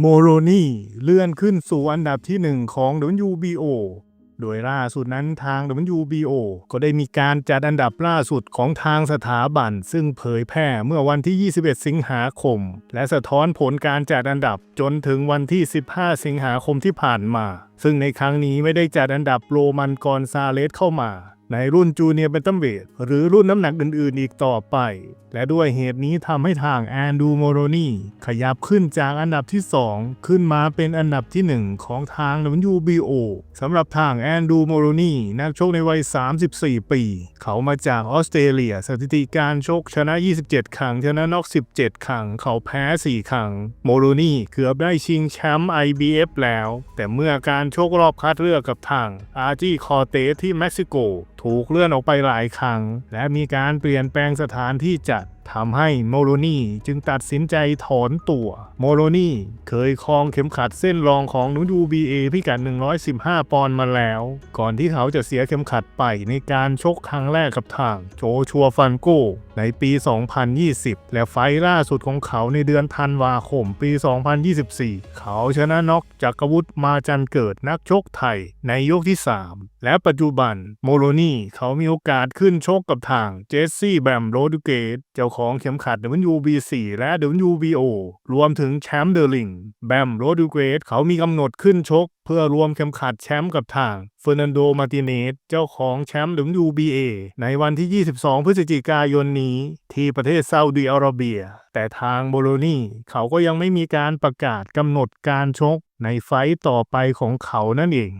โมโรนีเลื่อนขึ้นสู่อันดับที่หนึ่งของ WBO โดยล่าสุดนั้นทาง WBO ก็ได้มีการจัดอันดับล่าสุดของทางสถาบัน ซึ่งเผยแพร่เมื่อวันที่ 21 สิงหาคม และสะท้อนผลการจัดอันดับจนถึงวันที่ 15 สิงหาคมที่ผ่านมา ซึ่งในครั้งนี้ไม่ได้จัดอันดับโรมันกอนซาเลสเข้ามา ในรุ่นจูเนียร์เบนตัมเวทหรือรุ่นน้ำหนักอื่นๆอีกต่อไป และด้วยเหตุนี้ทำให้ทางแอนดูโมโรนีขยับขึ้นจากอันดับที่ 2 ขึ้นมาเป็นอันดับที่ 1 ของทาง WBO สำหรับทางแอนดูโมโรนีนักชกในวัย 34 ปี เขามาจากออสเตรเลียสถิติการชกชนะ 27 ครั้ง ชนะน็อก 17 ครั้ง เขาแพ้ 4 ครั้ง โมโรนีเกือบได้ชิงแชมป์ IBF แล้ว แต่เมื่อการชกรอบคัดเลือกกับทางอาร์จีคอเตสที่เม็กซิโกถูกเลื่อนออกไปหลายครั้ง และมีการเปลี่ยนแปลงสถานที่จัด ทำให้โมโรนีจึงตัดสินใจถอนตัว โมโรนีเคยครองเข็มขัดเส้นรองของนู WBA พิกัด 115 ปอนด์มาแล้ว ก่อนที่เขาจะเสียเข็มขัดไปในการชกครั้งแรกกับทางโจชัวฟันโกในปี 2020 และไฟล่าสุดของเขาในเดือนธันวาคมปี 2024 เขาชนะน็อกจากกวุฒมาจันเกิดนักชกไทยในยกที่ 3 และปัจจุบันโมโรนีเขามีโอกาสขึ้นชกกับทางเจสซี่แบมโรดูเกตเจ้าของเข็มขัด WBC และ WBO รวมถึงแชมป์เดอร์ลิงแบมโรดูเกตเขามีกำหนดขึ้นชก เพื่อรวมเข็มขัดแชมป์กับทางเฟอร์นันโด มาติเนส เจ้าของแชมป์ WBA ในวันที่ 22 พฤศจิกายนนี้ ที่ประเทศซาอุดิอาระเบีย แต่ทางโบโลนีเขาก็ยังไม่มีการประกาศกำหนดการชกในไฟต์ต่อไปของเขานั่นเอง